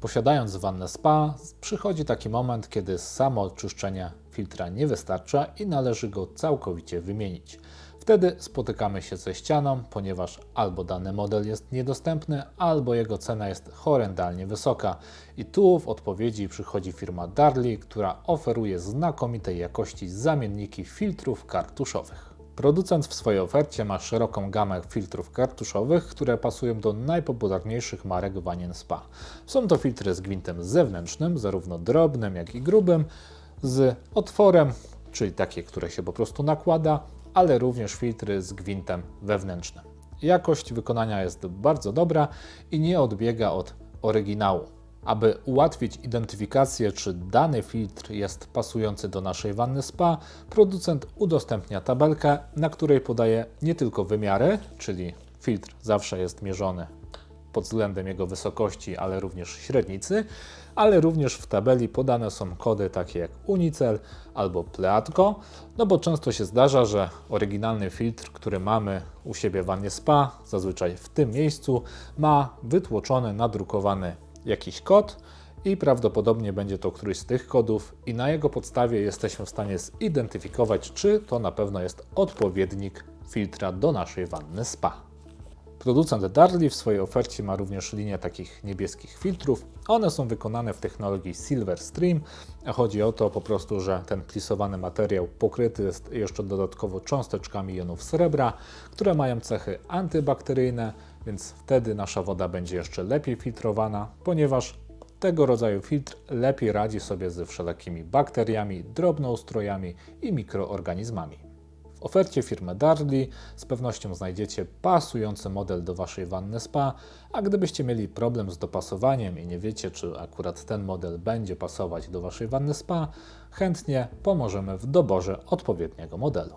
Posiadając wannę spa, przychodzi taki moment, kiedy samo oczyszczenie filtra nie wystarcza i należy go całkowicie wymienić. Wtedy spotykamy się ze ścianą, ponieważ albo dany model jest niedostępny, albo jego cena jest horrendalnie wysoka. I tu w odpowiedzi przychodzi firma Darley, która oferuje znakomitej jakości zamienniki filtrów kartuszowych. Producent w swojej ofercie ma szeroką gamę filtrów kartuszowych, które pasują do najpopularniejszych marek wanien spa. Są to filtry z gwintem zewnętrznym, zarówno drobnym, jak i grubym, z otworem, czyli takie, które się po prostu nakłada, ale również filtry z gwintem wewnętrznym. Jakość wykonania jest bardzo dobra i nie odbiega od oryginału. Aby ułatwić identyfikację, czy dany filtr jest pasujący do naszej wanny spa, producent udostępnia tabelkę, na której podaje nie tylko wymiary, czyli filtr zawsze jest mierzony pod względem jego wysokości, ale również średnicy, ale również w tabeli podane są kody takie jak Unicel albo Pleatko, no bo często się zdarza, że oryginalny filtr, który mamy u siebie w wannie spa, zazwyczaj w tym miejscu, ma wytłoczony, nadrukowany jakiś kod i prawdopodobnie będzie to któryś z tych kodów i na jego podstawie jesteśmy w stanie zidentyfikować, czy to na pewno jest odpowiednik filtra do naszej wanny spa. Producent Darley w swojej ofercie ma również linię takich niebieskich filtrów. One są wykonane w technologii Silver Stream. Chodzi o to po prostu, że ten plisowany materiał pokryty jest jeszcze dodatkowo cząsteczkami jonów srebra, które mają cechy antybakteryjne, więc wtedy nasza woda będzie jeszcze lepiej filtrowana, ponieważ tego rodzaju filtr lepiej radzi sobie ze wszelakimi bakteriami, drobnoustrojami i mikroorganizmami. W ofercie firmy Darley z pewnością znajdziecie pasujący model do Waszej wanny spa, a gdybyście mieli problem z dopasowaniem i nie wiecie, czy akurat ten model będzie pasować do Waszej wanny spa, chętnie pomożemy w doborze odpowiedniego modelu.